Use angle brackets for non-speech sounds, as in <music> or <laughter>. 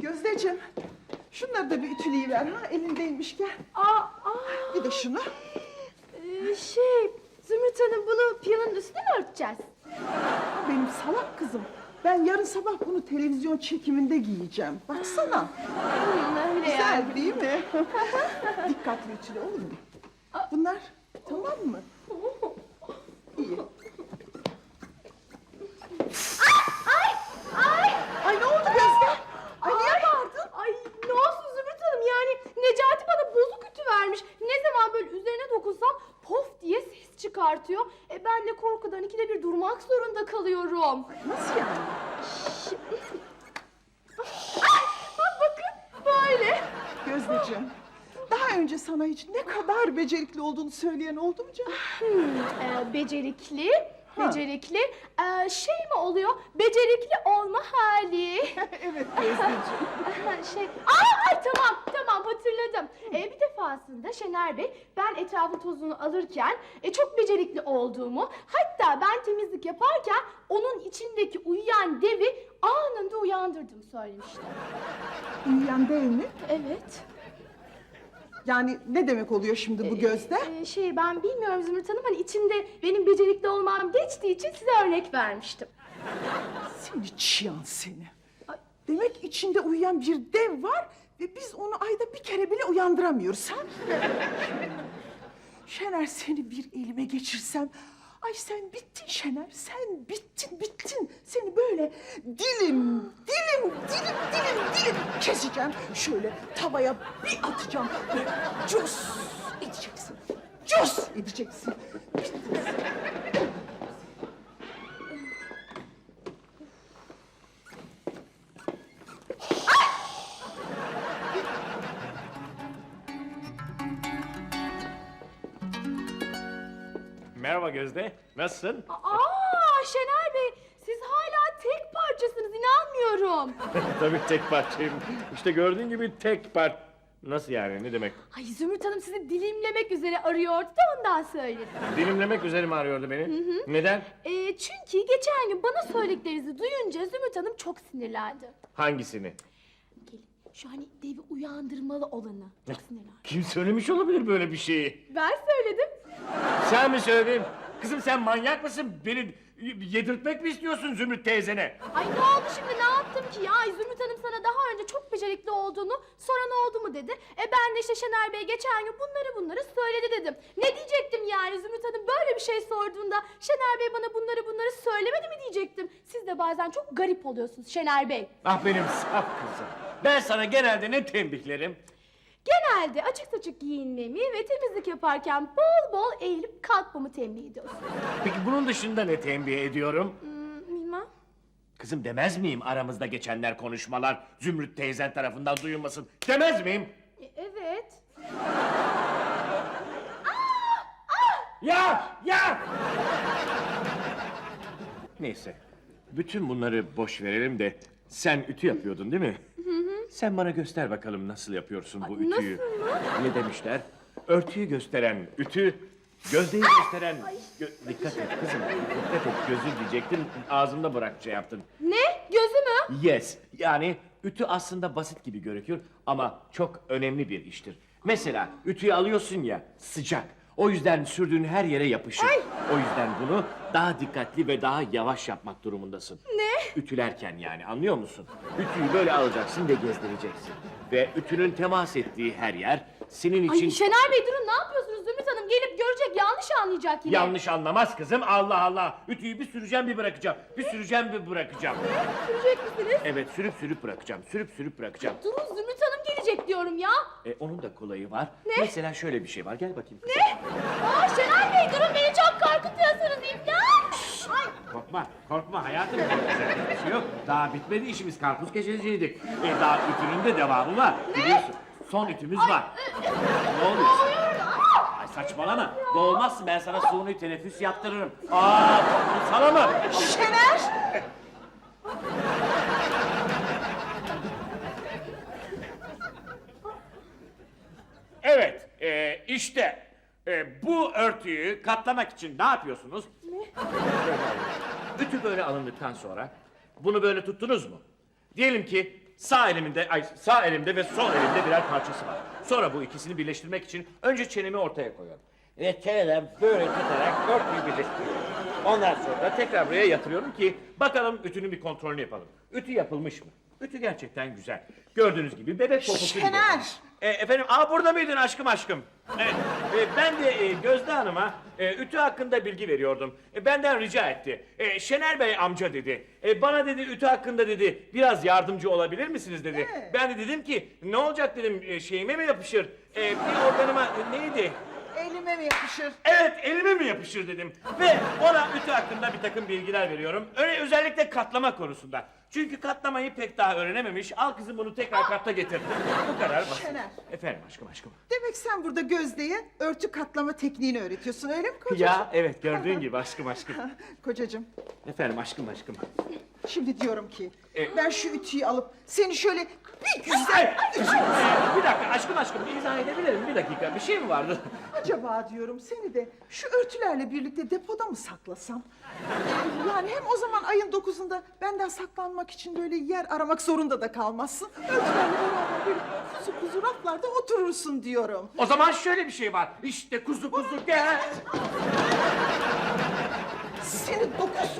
Gözdeciğim, şunları da bir ütüleyiver ha, elindeymişken. Aa, aa, Bir de şunu. e, şey, Zümrüt Hanım bunu piyanonun üstüne mi örteceğiz? Benim salak kızım. Ben yarın sabah bunu televizyon çekiminde giyeceğim. Baksana. Öyle Güzel yani. değil mi? <laughs> Dikkatli ütüle olur mu? Bunlar tamam mı? İyi. Ay, ay, Ay ne oldu Gözde? Ay niye bağırdın? Ay ne olsun Zümrüt Hanım yani Necati bana bozuk ütü vermiş. Ne zaman böyle üzerine dokunsam pof diye ses çıkartıyor. E ben de korkudan ikide bir durmak zorunda kalıyorum. Nasıl yani? Ay, bak bakın böyle. Gözdeciğim, daha önce sana hiç ne kadar becerikli olduğunu söyleyen oldu mu canım? Ee, becerikli, Ha. becerikli. Ee, şey mi oluyor? Becerikli olma hali. <laughs> evet Gözdeciğim. <laughs> şey, aa, ay tamam hatırladım. Ee, bir defasında Şener Bey, ben etrafın tozunu alırken e, çok becerikli olduğumu, hatta ben temizlik yaparken onun içindeki uyuyan devi anında uyandırdığımı söylemişti. Uyuyan değil mi? Evet. Yani ne demek oluyor şimdi bu gözde? Ee, şey ben bilmiyorum Zümrüt Hanım, hani içinde benim becerikli olmam geçtiği için size örnek vermiştim. Seni çıyan seni. Demek içinde uyuyan bir dev var ve biz onu ayda bir kere bile uyandıramıyoruz ha? Şener seni bir elime geçirsem... Ay sen bittin Şener, sen bittin, bittin. Seni böyle dilim, dilim, dilim, dilim, dilim keseceğim. Şöyle tavaya bir atacağım. Böyle cus edeceksin. Cus edeceksin. Bittin Merhaba Gözde. Nasılsın? Aa Şener Bey, siz hala tek parçasınız inanmıyorum. <laughs> Tabii tek parçayım. İşte gördüğün gibi tek part... Nasıl yani? Ne demek? Ay Zümrüt Hanım sizi dilimlemek üzere arıyordu da ondan söyledim. Dilimlemek üzere mi arıyordu beni? Neden? Ee, çünkü geçen gün bana söylediklerinizi duyunca Zümrüt Hanım çok sinirlendi. Hangisini? Gelin şu hani devi uyandırmalı olanı. Çok sinirlendi. Kim söylemiş olabilir böyle bir şeyi? Ben söyledim. Sen mi söyledin? Kızım sen manyak mısın? Beni yedirtmek mi istiyorsun Zümrüt teyzene? Ay ne oldu şimdi ne yaptım ki ya? Ay Zümrüt Hanım sana daha önce çok becerikli olduğunu sonra ne oldu mu dedi. E ben de işte Şener Bey geçen gün bunları bunları söyledi dedim. Ne diyecektim yani Zümrüt Hanım böyle bir şey sorduğunda Şener Bey bana bunları bunları söylemedi mi diyecektim. Siz de bazen çok garip oluyorsunuz Şener Bey. Ah benim saf kızım. Ben sana genelde ne tembihlerim? Genelde açık saçık giyinmemi ve temizlik yaparken bol bol eğilip kalkmamı tembih ediyorsun. Peki bunun dışında ne tembih ediyorum? Hmm, bilmem. Kızım demez miyim aramızda geçenler konuşmalar Zümrüt teyzen tarafından duyulmasın? Demez miyim? E, evet. <laughs> Ya! Ya! Neyse. Bütün bunları boş verelim de sen ütü yapıyordun değil mi? Sen bana göster bakalım nasıl yapıyorsun bu Ay, ütüyü. nasıl? Ne demişler? Örtüyü gösteren ütü, gövdeyi gösteren... Gö- dikkat et kızım, dikkat et. Gözü diyecektin, ağzımda bırak şey yaptın. Ne? Gözü mü? Yes, yani ütü aslında basit gibi görünüyor ama çok önemli bir iştir. Mesela ütüyü alıyorsun ya, sıcak. O yüzden sürdüğün her yere yapışır. O yüzden bunu daha dikkatli ve daha yavaş yapmak durumundasın. Ne? Ütülerken yani anlıyor musun? Ütüyü böyle alacaksın ve gezdireceksin. Ve ütünün temas ettiği her yer senin için... Ay Şener Bey durun ne yapıyorsunuz Zümrüt Hanım gelip görecek yanlış anlayacak yine. Yanlış anlamaz kızım Allah Allah. Ütüyü bir süreceğim bir bırakacağım. Bir süreceğim bir bırakacağım. Sürecek misiniz? Evet sürüp sürüp bırakacağım. Sürüp sürüp bırakacağım. Durun Zümrüt Hanım gelecek diyorum ya. E, onun da kolayı var. Ne? Mesela şöyle bir şey var. Gel bakayım. Ne? Aa Şener Bey durun beni çok korkutuyorsunuz imdat. Korkma, korkma hayatım. Korkacak bir şey yok. Daha bitmedi işimiz. Karpuz keçeciydik. E, daha ütünün de devamı var. Biliyorsun. Son ütümüz var. ne oluyor? Ay saçmalama. Doğulmazsın ben sana suni teneffüs yaptırırım. Aa, sana mı? Şener! Evet, e, işte e, örtüyü katlamak için ne yapıyorsunuz? Ne? Ütü böyle alındıktan sonra Bunu böyle tuttunuz mu? Diyelim ki sağ elimde, ay sağ elimde ve sol elimde birer parçası var. Sonra bu ikisini birleştirmek için önce çenemi ortaya koyuyorum. Ve çeneden böyle tutarak örtüyü birleştiriyorum. Ondan sonra tekrar buraya yatırıyorum ki bakalım ütünün bir kontrolünü yapalım. Ütü yapılmış mı? Ütü gerçekten güzel. Gördüğünüz gibi bebek poposu gibi. Şener! E, efendim, aa burada mıydın aşkım aşkım? Evet, e, ben de e, Gözde Hanım'a e, ütü hakkında bilgi veriyordum. E, benden rica etti. E, Şener Bey amca dedi. E, bana dedi ütü hakkında dedi biraz yardımcı olabilir misiniz dedi. Evet. Ben de dedim ki ne olacak dedim e, şeyime mi yapışır? E, bir organıma e, neydi? Elime mi yapışır? Evet elime mi yapışır dedim. Ve ona ütü hakkında bir takım bilgiler veriyorum. Öyle özellikle katlama konusunda. Çünkü katlamayı pek daha öğrenememiş. Al kızım bunu tekrar katla getirdim. Bu kadar basit. Şener. Efendim aşkım aşkım. Demek sen burada Gözde'ye örtü katlama tekniğini öğretiyorsun öyle mi kocacığım? Ya evet gördüğün gibi aşkım aşkım. <laughs> Kocacığım Efendim aşkım aşkım. şimdi diyorum ki E- ben şu ütüyü alıp seni şöyle bir güzel... Ee, bir dakika aşkım aşkım bir izah edebilirim bir dakika bir şey mi vardı? <laughs> Acaba diyorum seni de şu örtülerle birlikte depoda mı saklasam? <laughs> Yani hem o zaman ayın dokuzunda benden aramak için böyle yer aramak zorunda da kalmazsın. Ölçülerle beraber kuzu kuzu raflarda oturursun diyorum. O zaman şöyle bir şey var. İşte kuzu kuzu gel. Seni dokuz